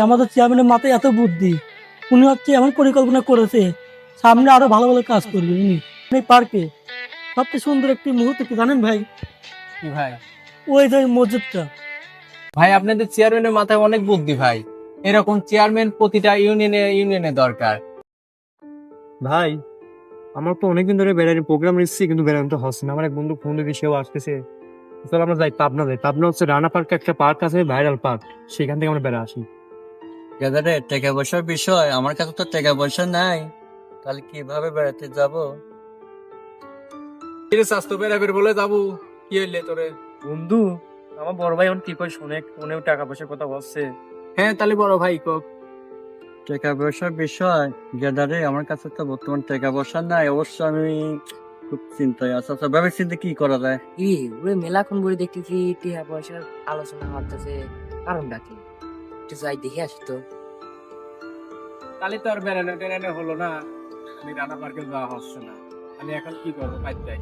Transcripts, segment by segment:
আমাদের চেয়ারম্যানের মাথায় এত বুদ্ধি। উনি হচ্ছে এমন পরিকল্পনা করেছে সামনে আরও ভালো ভালো কাজ করবে উনি। এই পার্কে। সবচেয়ে সুন্দর একটি মুহূর্ত কি জানেন ভাই? ভাই? ওই যে মসজিদটা। ভাই আপনাদের চেয়ারম্যানের মাথায় অনেক বুদ্ধি ভাই। এরকম চেয়ারম্যান প্রতিটা ইউনিয়নে ইউনিয়নে দরকার। ভাই আমার তো অনেকদিন ধরে বেড়ানোর প্রোগ্রাম নিচ্ছি কিন্তু বেড়ানো তো হচ্ছে না। আমার এক বন্ধু ফোন দিয়ে সেও আসতেছে। চল আমরা যাই পাবনা যাই। পাবনা হচ্ছে রানা পার্ক একটা পার্ক আছে ভাইরাল পার্ক সেখান থেকে আমরা বেড়া আসি। গেদারে টাকা পয়সার বিষয় আমার কাছে তো টাকা পয়সা নাই তাহলে কীভাবে বেড়াতে যাব কিরে স্বাস্থ্য বেরাবের বলে যাব কি হইলে তোরে বন্ধু আমার বড় ভাই এখন কি করে শুনে ফোনেও টাকা পয়সার কথা বলছে হ্যাঁ তাহলে বড় ভাই কক টাকা পয়সার বিষয় গেদারে আমার কাছে তো বর্তমান টাকা পয়সা নাই অবশ্য আমি খুব চিন্তায় আছি আচ্ছা ভেবে চিন্তা কি করা যায় ই ওরে মেলাক্ষণ বলে দেখতেছি টিয়া পয়সার আলোচনা হতেছে কারণটা কি? একটু যাই দেখে আসি তো। তাহলে তো আর বেড়ানো টেরানো হলো না। আমি রানা পার্কে যাওয়া হচ্ছে না। আমি এখন কি করব বাইর যাই।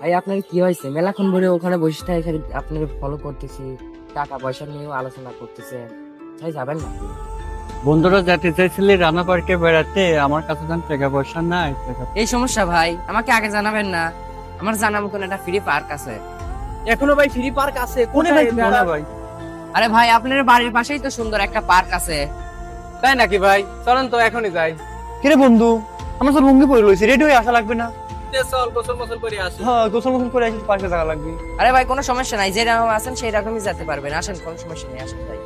ভাই আপনার কি হয়েছে? মেলাক্ষণ ভরে ওখানে বসে থাকে খালি আপনার ফলো করতেছি টাকা পয়সা নিয়েও আলোচনা করতেছে। তাই যাবেন না? বন্ধুরা যেতে চাইছিলি রানা পার্কে বেড়াতে আমার কাছে যখন টাকা পয়সা নাই। এই সমস্যা ভাই আমাকে আগে জানাবেন না। আমার জানা মতন একটা ফ্রি পার্ক আছে। এখনও ভাই ফ্রি পার্ক আছে। কোনে ভাই, ভাই কোনে ভাই? আরে ভাই আপনার বাড়ির পাশেই তো সুন্দর একটা পার্ক আছে। তাই নাকি ভাই? চলেন তো এখনই যাই। কিরে বন্ধু আমার তো লুঙ্গি পরে লইছি রেডি হয়ে আসা লাগবে না? চল গোসল মোসল করে আসি। হ্যাঁ গোসল মোসল করে আসি পার্কে থাকা লাগবে। আরে ভাই কোনো সমস্যা নাই যেরকম আছেন সেই রকমই যেতে পারবেন আসেন কোনো সমস্যা নেই আসেন ভাই।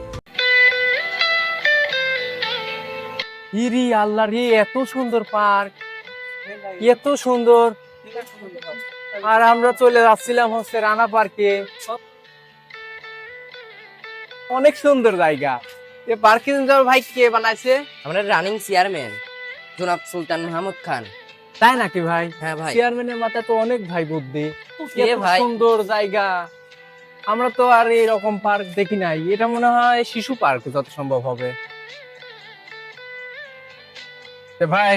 ইরি আল্লাহ রে এত সুন্দর পার্ক এত সুন্দর। আর আমরা চলে যাচ্ছিলাম হচ্ছে রানা পার্কে। অনেক সুন্দর জায়গা। এ পার্কে যাওয়ার ভাই কে বানাইছে? আমাদের রানিং চেয়ারম্যান জনাব সুলতান মাহমুদ খান। তাই নাকি ভাই? হ্যাঁ ভাই। চেয়ারম্যানের মাথায় তো অনেক ভাই বুদ্ধি। কে ভাই? সুন্দর জায়গা। আমরা তো আর এরকম পার্ক দেখি নাই। এটা মনে হয় শিশু পার্ক যত সম্ভব হবে। তে ভাই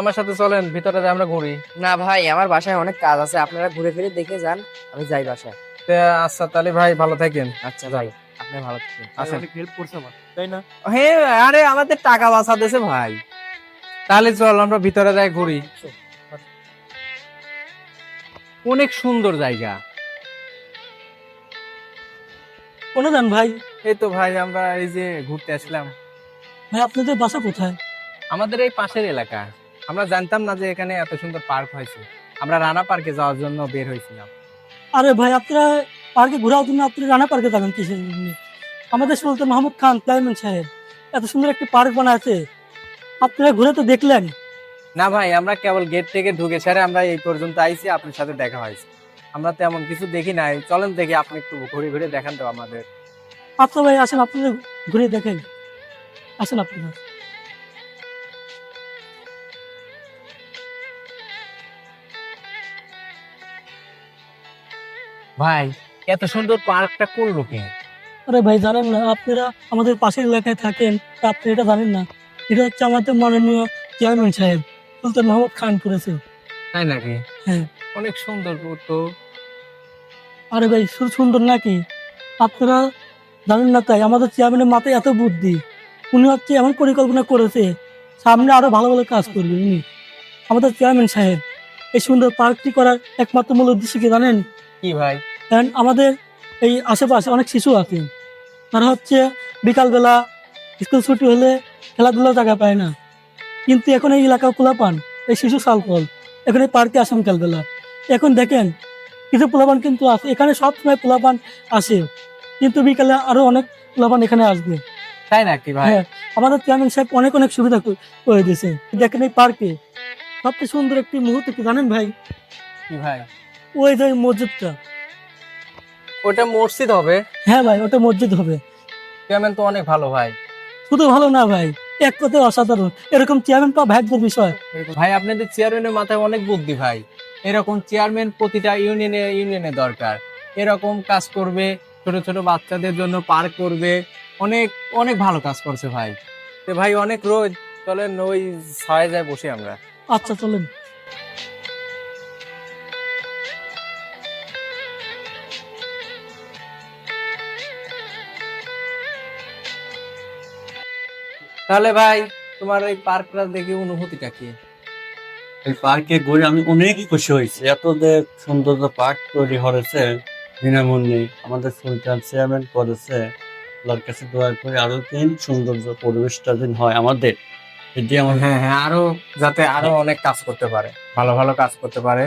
আমার সাথে চলেন ভিতরে যাই আমরা ঘুরি। না ভাই আমার বাসায় অনেক কাজ আছে। আপনারা ঘুরে ফিরে দেখে যান আমি যাই বাসায়। তে আচ্ছা তাহলে ভাই ভালো থাকেন। আচ্ছা ভাই আপনি ভালো থাকবেন আসেন হেল্প করছে আমার তাই না? হ্যাঁ আরে আমাদের টাকা বাঁচা ভাই। তাহলে চল আমরা ভিতরে যাই ঘুরি। অনেক সুন্দর জায়গা। কোনে যান ভাই। এই তো ভাই আমরা এই যে ঘুরতে আসলাম। ভাই আপনাদের বাসা কোথায়? আমাদের এই পাশের এলাকা। আমরা জানতাম না যে এখানে এত সুন্দর পার্ক হয়েছে। আমরা রানা পার্কে যাওয়ার জন্য বের হয়েছিলাম। আরে ভাই আপনারা পার্কে ঘোরার জন্য আপনি রানা পার্কে যাবেন কিসের জন্য? আমাদের সুলতান মাহমুদ খান চেয়ারম্যান সাহেব এত সুন্দর একটি পার্ক বানাচ্ছে আপনারা ঘুরে তো দেখলেন। না ভাই আমরা কেবল গেট থেকে ঢুকে সারে আমরা এই পর্যন্ত আইছি আপনার সাথে দেখা হয়েছে। আমরা তেমন কিছু দেখি নাই। চলেন দেখি আপনি একটু ঘুরে ঘুরে দেখান তো আমাদের। আচ্ছা ভাই আসেন আপনারা ঘুরে দেখেন। আসেন আপনারা। ভাই এত সুন্দর পার্কটা করল কে আরে ভাই জানেন না আপনারা আমাদের পাশের এলাকায় থাকেন আপনি এটা জানেন না। এটা হচ্ছে আমাদের মাননীয় চেয়ারম্যান সাহেব সুলতান মাহমুদ খান করেছে। তাই নাকি? হ্যাঁ। অনেক সুন্দর তো। আরে ভাই সুন্দর নাকি? আপনারা জানেন না তাই আমাদের চেয়ারম্যানের মাথায় এত বুদ্ধি। উনি হচ্ছে এমন পরিকল্পনা করেছে সামনে আরও ভালো ভালো কাজ করবে উনি। আমাদের চেয়ারম্যান সাহেব এই সুন্দর পার্কটি করার একমাত্র মূল উদ্দেশ্য কি জানেন? কি ভাই? কারণ আমাদের এই আশেপাশে অনেক শিশু আছে। তারা হচ্ছে বিকালবেলা স্কুল ছুটি হলে খেলাধুলার জায়গা পায় না। কিন্তু এখন এই এলাকা পোলাপান এই শিশু সালফল এখন এই পার্কে আসেন বিকালবেলা। এখন দেখেন কিছু পোলাপান কিন্তু আছে এখানে সব সময় পোলাপান আসে। কিন্তু বিকালে আরও অনেক পোলাপান এখানে আসবে। তাই নাকি ভাই? হ্যাঁ আমাদের চেয়ারম্যান সাহেব অনেক অনেক সুবিধা করে দিয়েছে। দেখেন এই পার্কে সবচেয়ে সুন্দর একটি মুহূর্ত কি জানেন ভাই? ভাই? ওই যে মসজিদটা। ওটা মসজিদ হবে? হ্যাঁ ভাই ওটা মসজিদ হবে। চেয়ারম্যান তো অনেক ভালো ভাই। শুধু ভালো না ভাই এক কথায় অসাধারণ। এরকম চেয়ারম্যান পাওয়া ভাগ্যের বিষয়। ভাই আপনাদের চেয়ারম্যানের মাথায় অনেক বুদ্ধি ভাই। এরকম চেয়ারম্যান প্রতিটা ইউনিয়নে ইউনিয়নে দরকার। এরকম কাজ করবে ছোট ছোট বাচ্চাদের জন্য পার্ক করবে। অনেক অনেক ভালো কাজ করছে ভাই। তো ভাই অনেক রোজ চলেন ওই ছায় যায় বসে আমরা। আচ্ছা চলেন। তাহলে ভাই তোমার এই পার্কটা দেখে অনুভূতিটা কি? এই পার্কে ঘুরে আমি অনেকই খুশি হয়েছি। এত যে সুন্দর পার্ক তৈরি হয়েছে বিনামূল্যে। আমাদের সুলতান চেয়ারম্যান করেছে। আল্লাহর কাছে দোয়া করে আরও দিন সৌন্দর্য পরিবেশটা দিন হয় আমাদের। আমার হ্যাঁ হ্যাঁ আরও যাতে আরও অনেক কাজ করতে পারে ভালো ভালো কাজ করতে পারে।